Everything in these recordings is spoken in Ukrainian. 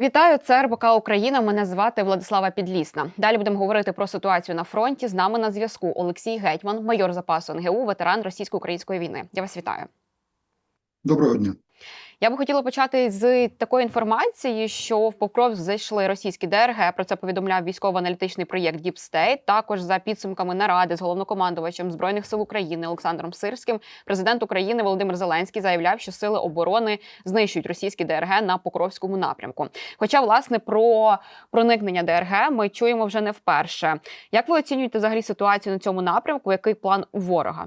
Вітаю, це РБК Україна. Мене звати Владислава Підлісна. Далі будемо говорити про ситуацію на фронті. З нами на зв'язку Олексій Гетьман, майор запасу НГУ, ветеран російсько-української війни. Я вас вітаю. Доброго дня. Я би хотіла почати з такої інформації, що в Покровськ зайшли російські ДРГ. Про це повідомляв військово-аналітичний проєкт Deep State. Також за підсумками наради з головнокомандувачем збройних сил України Олександром Сирським, президент України Володимир Зеленський заявляв, що сили оборони знищують російські ДРГ на Покровському напрямку. Хоча, власне, про проникнення ДРГ ми чуємо вже не вперше. Як ви оцінюєте взагалі ситуацію на цьому напрямку? Який план у ворога?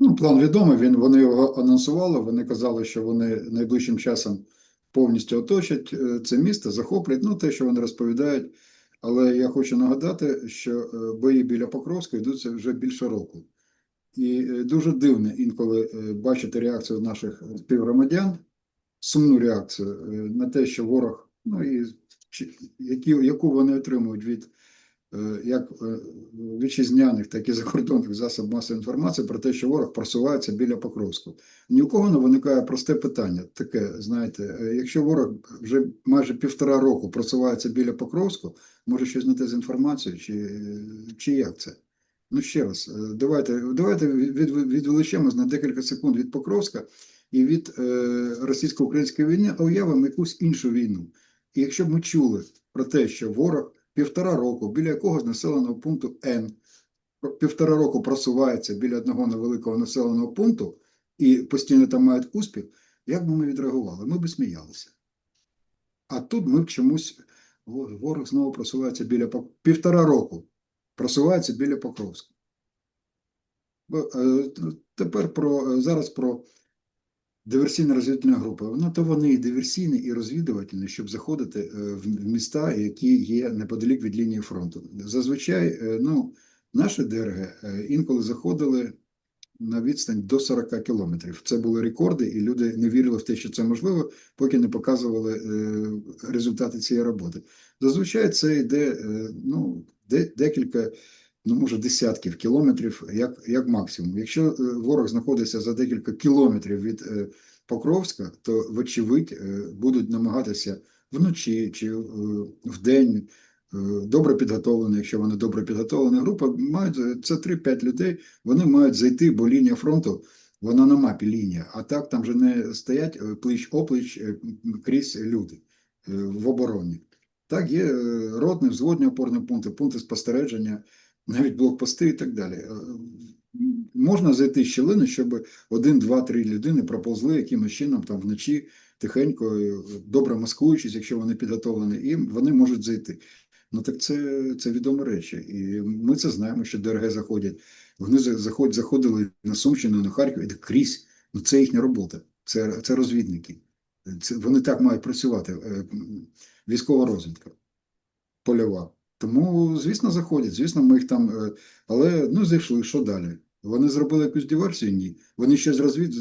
Ну, план відомий. Він вони його анонсували. Вони казали, що вони найближчим часом повністю оточать е, це місто, захоплять. Ну, те, що вони розповідають. Але я хочу нагадати, що е, бої біля Покровська йдуться вже більше року. І е, дуже дивно інколи бачити реакцію наших співгромадян, сумну реакцію на те, що ворог, ну і які, яку вони отримують від як е, вітчизняних, так і закордонних засобів масової інформації про те, що ворог просувається біля Покровську. Ні у кого не виникає просте питання. Таке, знаєте, е, якщо ворог вже майже півтора року просувається біля Покровську, може щось не з інформацією, чи, чи як це? Ну ще раз, е, давайте, давайте від, від- відволічемось на декілька секунд від Покровська і від е, російсько-української війни, а уявимо якусь іншу війну. І якщо б ми чули про те, що ворог півтора року біля якогось населеного пункту Н півтора року просувається біля одного невеликого населеного пункту і постійно там мають успіх, як би ми відреагували? Ми б сміялися. А тут ми б чомусь ворог знову просувається біля півтора року. Просувається біля Покровська. Бо, е, Тепер про е, зараз про диверсійно розвідувальні групи. Ну, то вони і диверсійні, і розвідувальні, щоб заходити е, в міста, які є неподалік від лінії фронту. Зазвичай, е, ну, наші ДРГ е, інколи заходили на відстань до 40 кілометрів. Це були рекорди, і люди не вірили в те, що це можливо, поки не показували результати цієї роботи. Зазвичай це йде ну, де, декілька, ну може десятків кілометрів, як, як максимум. Якщо е, ворог знаходиться за декілька кілометрів від е, Покровська, то вочевидь е, будуть намагатися вночі чи вдень добре підготовлені, якщо вони добре підготовлена група, мають це 3-5 людей, вони мають зайти, бо лінія фронту. Вона на мапі лінія, а так там же не стоять е, крізь люди в обороні. Так, є ротні, взводні опорні пункти, пункти спостереження, навіть блокпости і так далі. Е, Можна зайти з щілини, щоб один, два, три людини проповзли якимось чином там вночі тихенько, е, добре маскуючись, якщо вони підготовлені, і вони можуть зайти. Ну так це, це відомі речі. І ми це знаємо, що ДРГ заходять. Вони за- заход, заходили на Сумщину, на Харків, і крізь. Ну це їхня робота, це, це розвідники. Це, вони так мають працювати. Е, Військова розвідка, польова. Тому, звісно, заходять. Звісно, ми їх там. е, Але ну зайшли, що далі? Вони зробили якусь диверсію? Ні. Вони ще розвід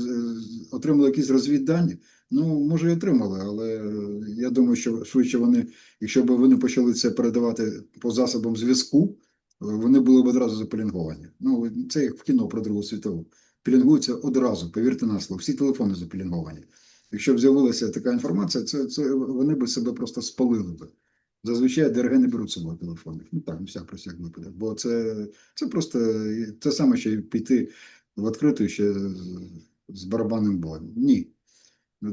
отримали якісь розвіддані. Ну, може, і отримали, але е, я думаю, що швидше вони, якщо б вони почали це передавати по засобам зв'язку, е, вони були б одразу запелінговані. Ну, це як в кіно про Другу світову. Пілінгуються одразу, повірте на слово, всі телефони запілінговані. Якщо б з'явилася така інформація, це, це вони б себе просто спалили би. Зазвичай ДРГ не беруть з собою телефони. Ну так, всяк про всяк випадок. Бо це, це просто це саме, що піти в відкриту ще з, барабанним боєм. Ні.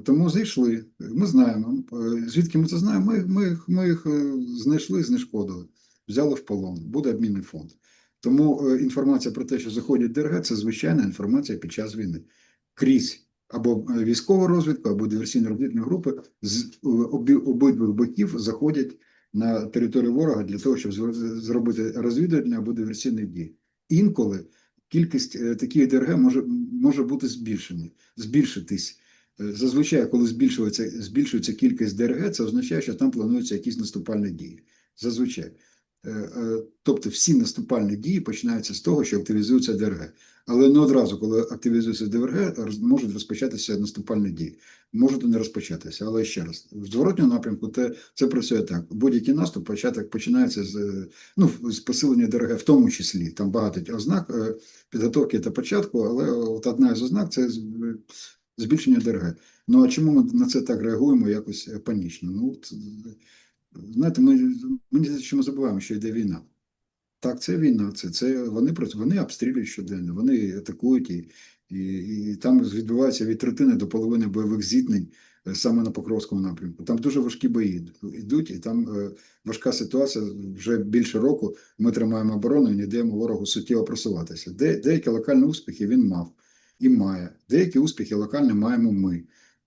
Тому зайшли. Ми знаємо. Звідки ми це знаємо? Ми, ми, їх- ми їх е, знайшли, знешкодили, взяли в полон. Буде обмінний фонд. Тому е, інформація про те, що заходять ДРГ, це звичайна інформація під час війни. Крізь або е, військову розвідку, або диверсійно розвідні групи з обидвих боків заходять на територію ворога для того, щоб зробити розвідувальні або диверсійні дії. Інколи кількість е, таких ДРГ може, може бути збільшена, збільшитись. Е, Зазвичай, коли збільшується, збільшується кількість ДРГ, це означає, що там плануються якісь наступальні дії. Зазвичай. Е, е, Тобто всі наступальні дії починаються з того, що активізується ДРГ. Але не одразу, коли активізується ДРГ, можуть розпочатися наступальні дії. Можуть не розпочатися. Але ще раз, в зворотньому напрямку те, це працює так. Будь-який наступ початок починається з, ну, з посилення ДРГ, в тому числі. Там багато ознак е, підготовки та початку, але от одна з ознак це збільшення ДРГ. Ну а чому ми на це так реагуємо якось панічно? Ну, знаєте, ми, мені що ми забуваємо, що йде війна. Так, це війна, це, це вони працю- вони обстрілюють щоденно, вони атакують і, і, і там відбувається від третини до половини бойових зіткнень е, саме на Покровському напрямку. Там дуже важкі бої йдуть, і там е, важка ситуація. Вже більше року ми тримаємо оборону і не даємо ворогу суттєво просуватися. Де, деякі локальні успіхи він мав і має. Деякі успіхи локальні маємо ми.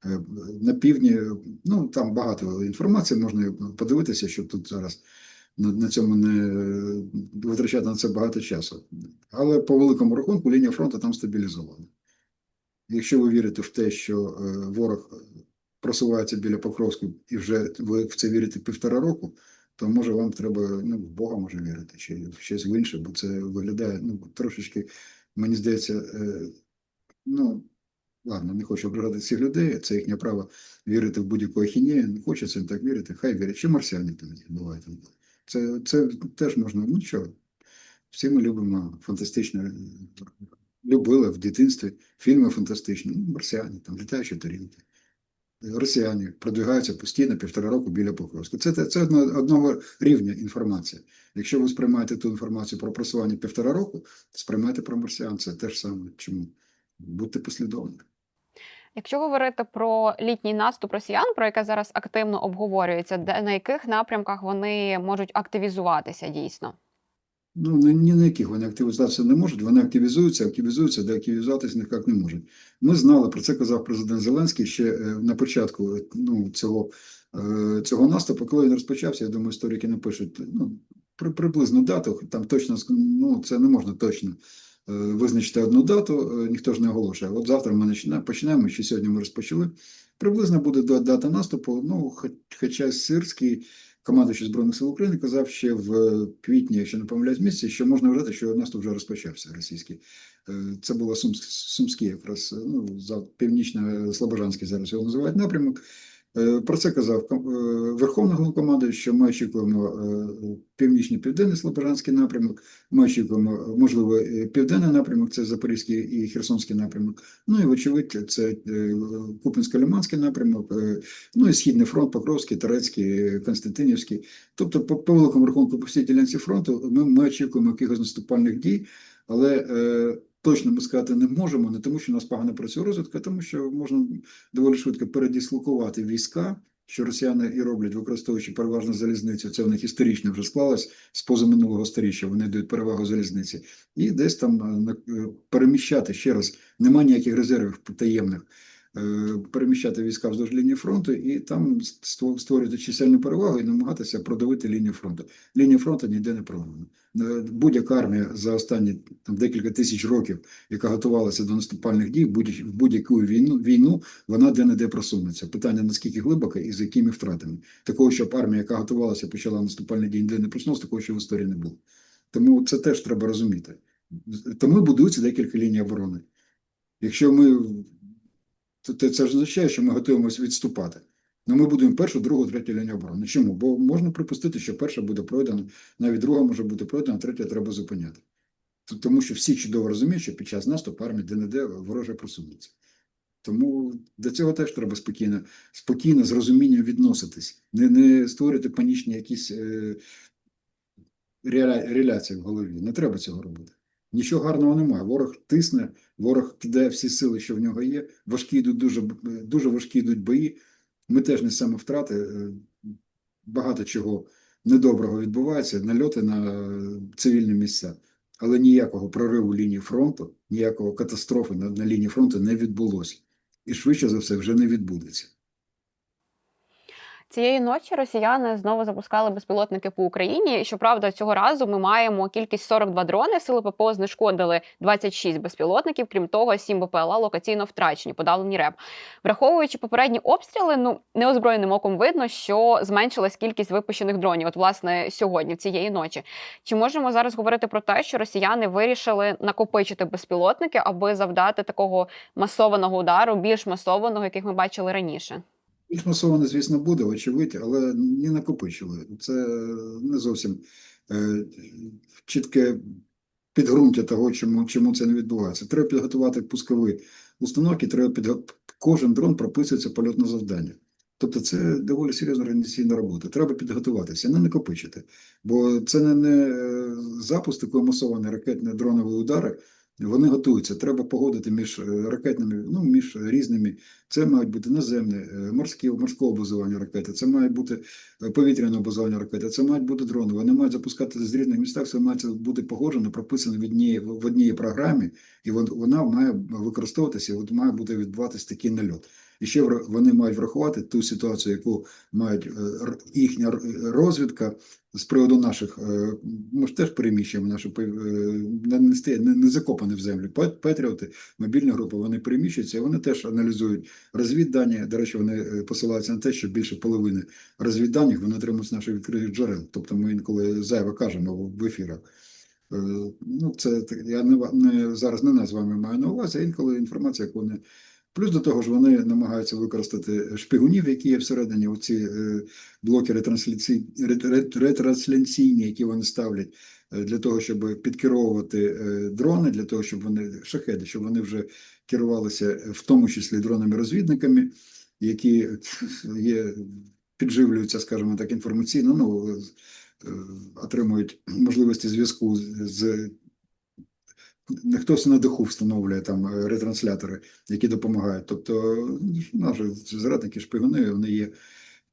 Е, На півдні, ну там багато інформації можна подивитися, що тут зараз на, на цьому не витрачати на це багато часу. Але по великому рахунку лінія фронту там стабілізована. Якщо ви вірите в те, що е, ворог просувається біля Покровську і вже ви в це вірите півтора року, то може вам треба ну, в Бога може вірити, чи в щось в інше, бо це виглядає ну, трошечки, мені здається, е, ну. Ладно, не хочу ображати цих людей, це їхнє право вірити в будь-яку ахінею, не хочеться так вірити, хай вірять. Чи марсіані тоді бувають. Це, це теж можна, ну що, всі ми любимо фантастичне, любили в дитинстві фільми фантастичні, ну, марсіані, там, літаючі тарілки. Росіяни продвигаються постійно півтора року біля Покровська. Це, це одно, одного рівня інформація. Якщо ви сприймаєте ту інформацію про просування півтора року, сприймайте про марсіан, це те ж саме. Чому? Будьте послідовними. Якщо говорити про літній наступ росіян, про яке зараз активно обговорюється, де на яких напрямках вони можуть активізуватися дійсно? Ну, ні, на яких вони активізуватися не можуть, вони активізуються, активізуються, де активізуватися ніяк не можуть. Ми знали, про це казав президент Зеленський ще е, на початку е, ну, цього, е, цього наступу, коли він розпочався, я думаю, історики напишуть ну, при, приблизну дату, там точно, ну, це не можна точно визначити одну дату, е, ніхто ж не оголошує. От завтра ми починаємо, чи сьогодні ми розпочали. Приблизно буде дата наступу, ну, хоча Сирський, командуючий Збройних сил України, казав ще в е, квітні, якщо не помиляюсь місяці, що можна вважати, що наступ вже розпочався російський. Е, Це було Сумськ, Сумський, якраз е, ну, північно-слобожанський зараз його називають напрямок. Е, Про це казав е, Верховний Головнокомандуючий, що ми очікуємо е, північний південний Слобожанський напрямок. Ми очікуємо, можливо, південний напрямок, це Запорізький і Херсонський напрямок. Ну і вочевидь, це Купінсько-Лиманський напрямок, ну і Східний фронт, Покровський, Турецький, Константинівський. Тобто, по, по великому рахунку, по всій ділянці фронту, ми, ми очікуємо якихось наступальних дій, але точно ми сказати не можемо, не тому, що у нас погано працює розвідка, а тому що можна доволі швидко передислокувати війська. Що росіяни і роблять, використовуючи переважно залізницю, це в них історично вже склалось з позаминулого сторіччя, вони дають перевагу залізниці, і десь там е, е, переміщати ще раз, нема ніяких резервів таємних, переміщати війська вздовж лінії фронту і там ство- створювати чисельну перевагу і намагатися продавити лінію фронту. Лінія фронту ніде не прорвана. Е, Будь-яка армія за останні там, декілька тисяч років, яка готувалася до наступальних дій, в будь- в будь-яку війну, війну вона де-не-де просунеться. Питання наскільки глибоко і з якими втратами. Такого, щоб армія, яка готувалася, почала наступальний дій, ніде не просунулася, такого ще в історії не було. Тому це теж треба розуміти. Тому будується декілька ліній оборони. Якщо ми це ж означає, що ми готуємося відступати. Ну, ми будуємо першу, другу, третю лінію оборони. Чому? Бо можна припустити, що перша буде пройдена, навіть друга може бути пройдена, третя треба зупиняти. Тому що всі чудово розуміють, що під час наступу армія де-не-де просунеться. Тому до цього теж треба спокійно, спокійно з розумінням відноситись, не, не створювати панічні якісь е, реля- реляції в голові. Не треба цього робити. Нічого гарного немає. Ворог тисне, ворог кидає всі сили, що в нього є. Важкі йдуть дуже, дуже важкі йдуть бої. Ми теж несемо втрати. е, Багато чого недоброго відбувається, нальоти на цивільні місця. Але ніякого прориву лінії фронту, ніякого катастрофи на, на лінії фронту не відбулося. І швидше за все вже не відбудеться. Цієї ночі росіяни знову запускали безпілотники по Україні. Щоправда, цього разу ми маємо кількість 42 дрони. Сили ППО знешкодили 26 безпілотників. Крім того, 7 БПЛА локаційно втрачені, подавлені РЕБ. Враховуючи попередні обстріли, ну неозброєним оком видно, що зменшилась кількість випущених дронів. От, власне, сьогодні, цієї ночі. Чи можемо зараз говорити про те, що росіяни вирішили накопичити безпілотники, аби завдати такого масованого удару, більш масованого, яких ми бачили раніше? Більш масовано, звісно, буде, очевидь, але не накопичили. Це не зовсім е, чітке підґрунтя того, чому, чому це не відбувається. Треба підготувати пускові установки, треба підго- кожен дрон прописується польотне завдання. Тобто це доволі серйозна організаційна робота. Треба підготуватися, не накопичити. Бо це не, не е, запуск такої масованої ракетної дронові удари. Вони готуються. Треба погодити між е, ракетними, ну між різними. Це мають бути наземне, е, морські, морського базування ракети, це має бути е, повітряне базування ракети, це мають бути дрони. Вони мають запускати з різних містах, це має бути погоджено, прописано в одній, в одній програмі, і вон- вона має використовуватися, і от має бути відбуватися такий нальот. І ще вони мають врахувати ту ситуацію, яку мають е, їхня розвідка з приводу наших, е, ми ж теж переміщуємо наші е, не, не, закопані в землю. Петріоти, мобільні групи, вони переміщуються, і вони теж аналізують розвіддані. До речі, вони посилаються на те, що більше половини розвідданих вони отримують з наших відкритих джерел. Тобто ми інколи зайве кажемо в- ефірах. Ну, це я не, не зараз не нас з вами маю на увазі, а інколи інформація, яку вони. Плюс до того ж, вони намагаються використати шпигунів, які є всередині, оці е, блоки ретрансляційні, які вони ставлять е, для того, щоб підкеровувати е, дрони, для того, щоб вони шахеди, щоб вони вже керувалися, в тому числі дронами-розвідниками, які є, підживлюються, скажімо так, інформаційно, ну, отримують можливості зв'язку з- хтось на даху встановлює там е, ретранслятори, які допомагають. Тобто наші зрадники, шпигуни, вони є.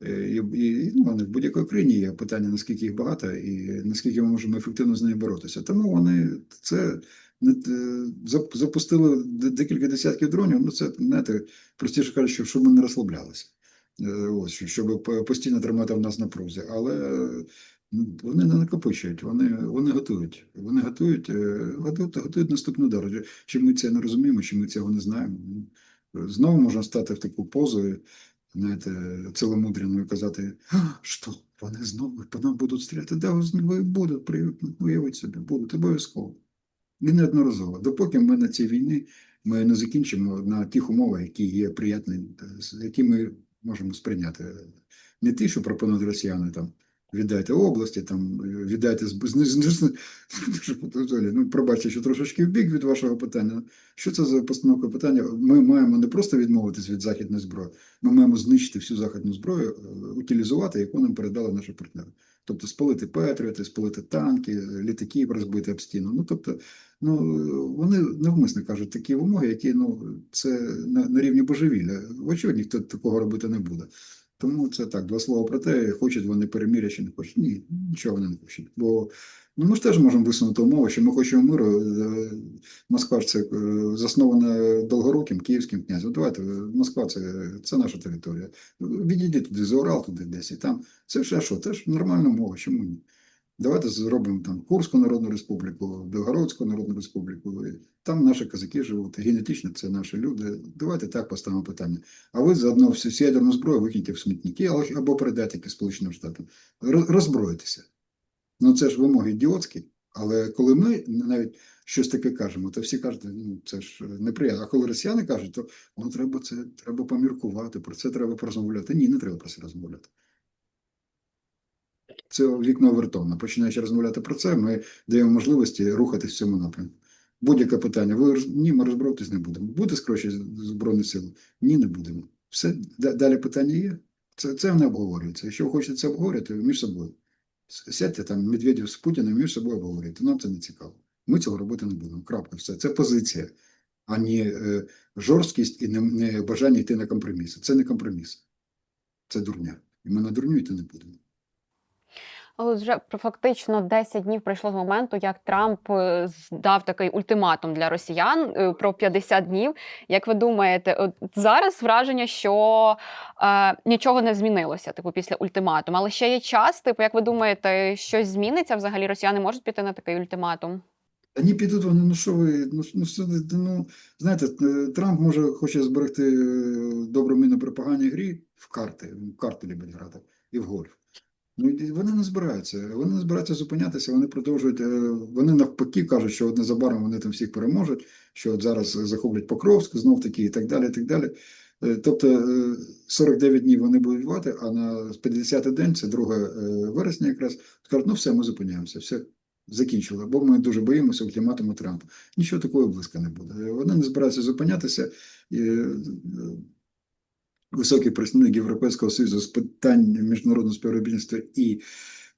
е, І, і ну, вони в будь-якій країні є питання, наскільки їх багато і наскільки ми можемо ефективно з нею боротися. Тому вони це е, запустили декілька десятків дронів. Ну це знаєте, простіше кажучи, щоб- ми не розслаблялися. Ось щоб постійно тримати в нас напрузі. Але ну, вони не накопичують, вони, вони готують. Вони готують, е, готують, готують наступний удар. Чи ми це не розуміємо, чи ми цього не знаємо. Ну, Знову можна стати в таку позу, знаєте, ціломудряну і казати, що вони знову по нам будуть стріляти. Да, ви будуть, при- уявіть собі, будуть обов'язково. І неодноразово. Допоки ми на цій війні ми не закінчимо на тих умовах, які є приятні, е, які ми можемо сприйняти. Не ті, що пропонують росіяни там. Віддайте області, там е, віддайте ну, пробачте, що трошечки в бік від вашого питання. Що це за постановка питання? Ми маємо не просто відмовитись від західної зброї, ми маємо знищити всю західну зброю, е, утилізувати, яку нам передали наші партнери. Тобто спалити Петріоти, спалити танки, літаки розбити об стіну. Ну тобто, ну вони навмисно кажуть такі вимоги, які ну це на, на рівні божевілля. Очевидно, ніхто такого робити не буде. Тому це так, два слова про те, хочуть вони переміря чи не хочуть. Ні, нічого вони не хочуть. Бо ну, ми ж теж можемо висунути умови, що ми хочемо миру. Е, Москва ж це е, заснована довгоруким київським князем. Давайте, е, Москва це, це наша територія. Відійдіть туди, за Урал туди десь. І там це все що, теж нормальна мова, чому ні? Давайте зробимо там Курську Народну Республіку, Білгородську Народну Республіку. І Там наші козаки живуть, генетично це наші люди. Давайте так поставимо питання. А ви заодно всю ядерну зброю викиньте в смітники або- передайте Сполученим Штатам. Роз- Роззброїтеся. Ну це ж вимоги ідіотські. Але коли ми навіть щось таке кажемо, то всі кажуть, ну це ж неприємно. А коли росіяни кажуть, то ну треба це треба поміркувати, про це треба порозмовляти. Ні, не треба про це розмовляти. Це вікно вертовне. Починаючи розмовляти про це, ми даємо можливості рухатись в цьому напрямку. Будь-яке питання. Ви ні, ми розбиратись не будемо. Буде скорочити Збройні сили? Ні, не будемо. Все далі питання є. Це, це не обговорюється. Якщо ви хочете це обговорювати, між собою. Сядьте там Медведєв з Путіним між собою обговорюйте. Нам це не цікаво. Ми цього робити не будемо. Крапка, все. Це позиція, а не е, жорсткість і не, не бажання йти на компроміси. Це не компроміс. Це дурня. І ми на дурню йти не будемо. Але вже фактично 10 днів пройшло з моменту, як Трамп е, дав такий ультиматум для росіян е, про 50 днів. Як ви думаєте, от зараз враження, що е, нічого не змінилося, типу, після ультиматуму, але ще є час. Типу, як ви думаєте, щось зміниться? Взагалі росіяни можуть піти на такий ультиматум? Та ні, підуть вони, ну що ви, ну, ну, ну знаєте, е, Трамп може хоче зберегти добру міну при поганій грі в карти, в карти любить грати, і в гольф. Ну, вони не збираються, вони не збираються зупинятися, вони продовжують, е, вони навпаки кажуть, що от незабаром вони там всіх переможуть, що от зараз захоплять Покровськ, знов таки, і так далі, і так далі. Е, Тобто е, 49 днів вони будуть воювати, а на 50-й день, це 2 е, вересня якраз, скажуть, ну все, ми зупиняємося, все, закінчили, бо ми дуже боїмося ультиматуму Трампа. Нічого такого близько не буде. Вони не збираються зупинятися. І, е, високий представник Європейського Союзу з питань міжнародного співробітництва і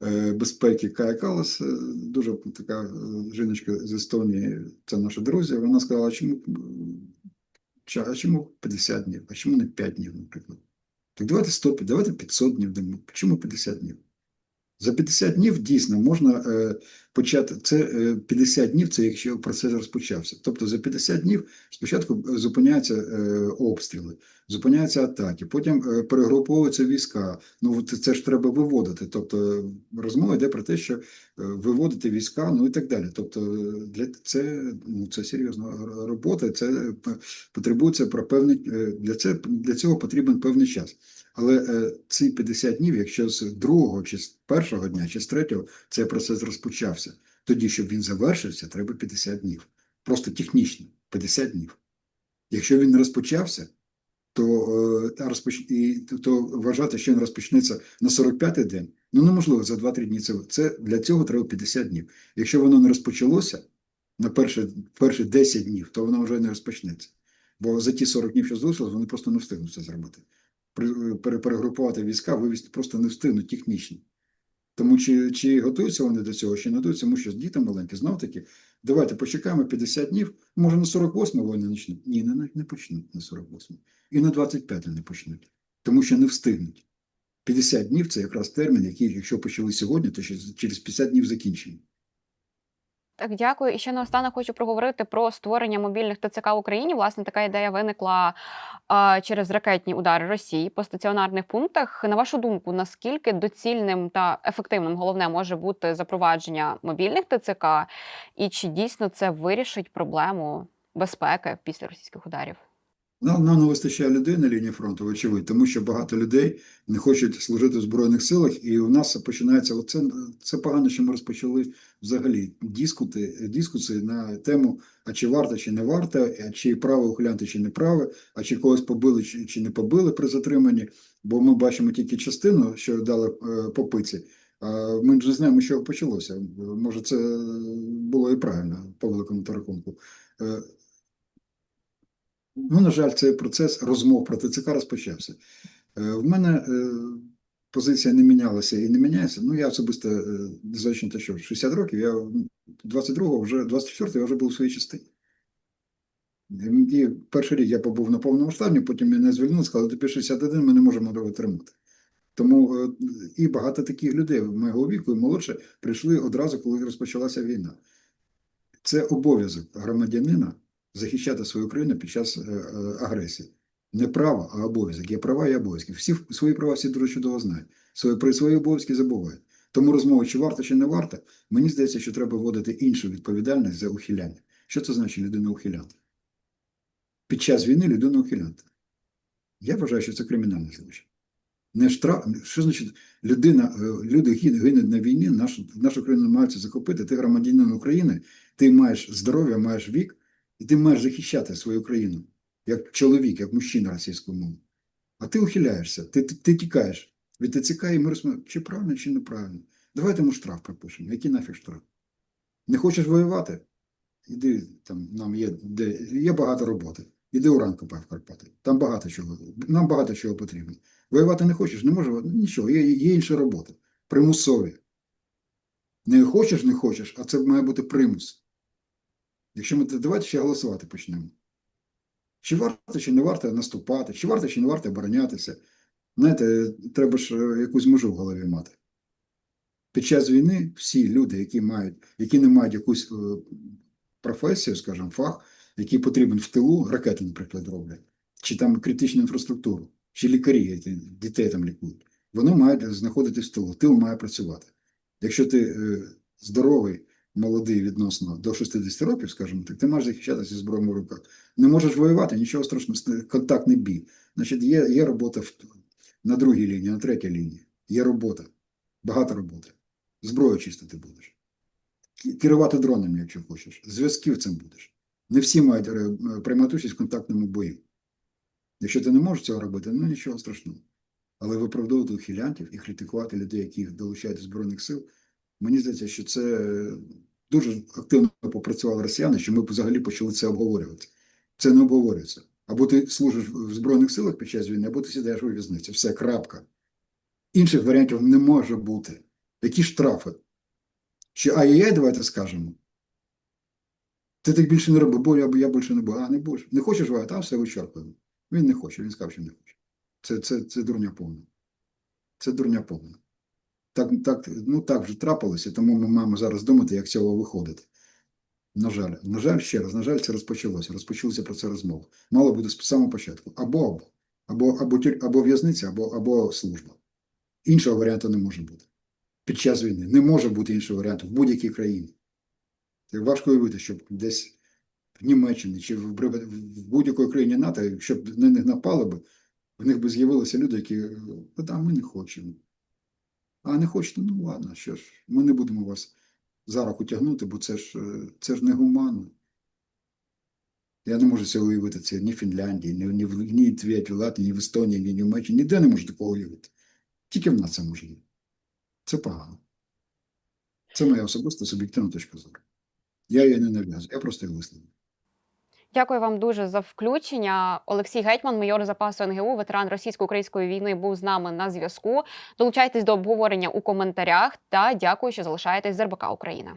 е, безпеки Кая Калас, дуже така е, жіночка з Естонії, це наша друзі. Вона сказала, чому, а чому 50 днів, а чому не 5 днів, наприклад. Так давайте 100, давайте 500 днів дамо. Чому 50 днів? За 50 днів дійсно можна е, почати. Це е, 50 днів, це якщо процес розпочався. Тобто за 50 днів спочатку е, зупиняються е, обстріли, зупиняються атаки, потім е, перегруповуються війська. Ну це ж треба виводити. Тобто е, розмова йде про те, що е, виводити війська, ну і так далі. Тобто е, для це, ну, це серйозна робота, це е, потребується про певний е, для це для цього потрібен певний час. Але е, ці 50 днів, якщо з другого чи з першого дня, чи з третього цей процес розпочався, тоді, щоб він завершився, треба 50 днів. Просто технічно 50 днів. Якщо він не розпочався, то, е, і, то вважати, що він розпочнеться на 45-й день, ну неможливо за 2-3 дні. Це, це для цього треба 50 днів. Якщо воно не розпочалося на перші, перші 10 днів, то воно вже не розпочнеться. Бо за ті 40 днів, що залишилось, вони просто не встигнуть це зробити. Перегрупувати війська, вивести просто не встигнуть технічно. Тому чи, чи готуються вони до цього, чи не готуються, тому що діти маленькі, знов таки, давайте почекаємо 50 днів, може на 48 вони почнуть. Ні, не, не почнуть на 48. І на 25 не почнуть, тому що не встигнуть. 50 днів це якраз термін, який, якщо почали сьогодні, то через 50 днів закінчимо. Так, дякую. І ще наостанок хочу проговорити про створення мобільних ТЦК в Україні. Власне, така ідея виникла а, через ракетні удари Росії по стаціонарних пунктах. На вашу думку, наскільки доцільним та ефективним головне може бути запровадження мобільних ТЦК, і чи дійсно це вирішить проблему безпеки після російських ударів? Нам, не вистачає людей на лінії фронту, вочевидь, тому що багато людей не хочуть служити в Збройних силах, і у нас починається оце, це погано, що ми розпочали взагалі дискути, дискусії на тему, а чи варто, чи не варто, а чи право ухилянти, чи не право, а чи когось побили, чи, не побили при затриманні, бо ми бачимо тільки частину, що дали е, по а ми не знаємо, що почалося. Може, це було і правильно по великому рахунку. Ну, на жаль, цей процес розмов про ТЦК розпочався. Е, В мене е, позиція не мінялася і не міняється. Ну, я особисто, незважаючи на те, що 60 років, я 22-го, вже 24-го я вже був у своїй частині. І перший рік я побув на повному штабі, потім мене звільнили, сказали, тобі 61, ми не можемо витримати. Тому е, і багато таких людей мого віку і молодше прийшли одразу, коли розпочалася війна. Це обов'язок громадянина захищати свою країну під час е, е, агресії. Не право, а обов'язок. Є права і обов'язки. Всі свої права всі дуже чудово знають. Свої, про свої обов'язки забувають. Тому розмова, чи варто, чи не варто, мені здається, що треба вводити іншу відповідальність за ухиляння. Що це значить людина ухилянта? Під час війни людина ухилянта. Я вважаю, що це кримінальний злочин. Не штраф, що значить людина, е, люди гинуть на війні, нашу, нашу країну намагаються захопити. Ти громадянин України, ти маєш здоров'я, маєш вік, і ти маєш захищати свою країну, як чоловік, як мужчина російською мовою. А ти ухиляєшся, ти, ти, ти тікаєш від ТЦК, і ми розуміємо, чи правильно, чи неправильно. Давайте йому штраф пропишемо. Який нафіг штраф? Не хочеш воювати? Іди там, нам є, де, є багато роботи. Іди у ранку в Карпати. Там багато чого. Нам багато чого потрібно. Воювати не хочеш, не можеш, нічого, є, є інша робота. Примусові. Не хочеш, не хочеш, а це має бути примус. Якщо ми давайте ще голосувати почнемо. Чи варто, чи не варто наступати, чи варто, чи не варто оборонятися. Знаєте, треба ж е, якусь межу в голові мати. Під час війни всі люди, які мають, які не мають якусь е, професію, скажімо, фах, який потрібен в тилу, ракети, наприклад, роблять, чи там критичну інфраструктуру, чи лікарі, які дітей там лікують, вони мають знаходитись в тилу. Тил має працювати. Якщо ти е, здоровий, молодий відносно до 60 років, скажімо так, ти маєш захищатися зі в руках. Не можеш воювати, нічого страшного, контактний бій. Значить, є, є робота в, на другій лінії, на третій лінії. Є робота, багато роботи. Зброю чистити будеш. Керувати дронами, якщо хочеш. Зв'язків цим будеш. Не всі мають е, приймати участь в контактному бою. Якщо ти не можеш цього робити, ну нічого страшного. Але виправдовувати ухилянтів і критикувати людей, які долучають до Збройних сил, мені здається, що це е, дуже активно попрацювали росіяни, що ми взагалі почали це обговорювати. Це не обговорюється. Або ти служиш в Збройних силах під час війни, або ти сідаєш у в'язниці. Все, крапка. Інших варіантів не може бути. Які штрафи? Чи ай-яй, давайте скажемо. Ти так більше не роби, бо я, я більше не буду. А, не будеш. Не хочеш а все вичерпуємо. Він не хоче, він сказав, що не хоче. Це, це, це дурня повна. Це дурня повна. Так, так, ну так вже трапилося, тому ми маємо зараз думати, як цього виходити. На жаль, на жаль, ще раз, на жаль, це розпочалося. Розпочалися про це розмови. Мало бути з самого початку. Або або. Або, або, або в'язниця, або, або служба. Іншого варіанту не може бути. Під час війни не може бути іншого варіанту в будь-якій країні. Це важко уявити, щоб десь в Німеччині чи в, в будь-якій країні НАТО, щоб на них напали б, в них би з'явилися люди, які «Та ми не хочемо. А не хочете, ну ладно, що ж, ми не будемо вас за руку тягнути, бо це ж, е, це ж негуманно. Я не можу себе уявити це ні в Фінляндії, ні, ні, в, ні в Латвії, ні в Естонії, ні в Німеччині. Ніде не можу такого уявити. Тільки в нас це можливо. Це погано. Це моя особиста суб'єктивна точка зору. Я її не нав'язую, я просто її висловлюю. Дякую вам дуже за включення. Олексій Гетьман, майор запасу НГУ, ветеран російсько-української війни, був з нами на зв'язку. Долучайтесь до обговорення у коментарях та дякую, що залишаєтесь з РБК Україна.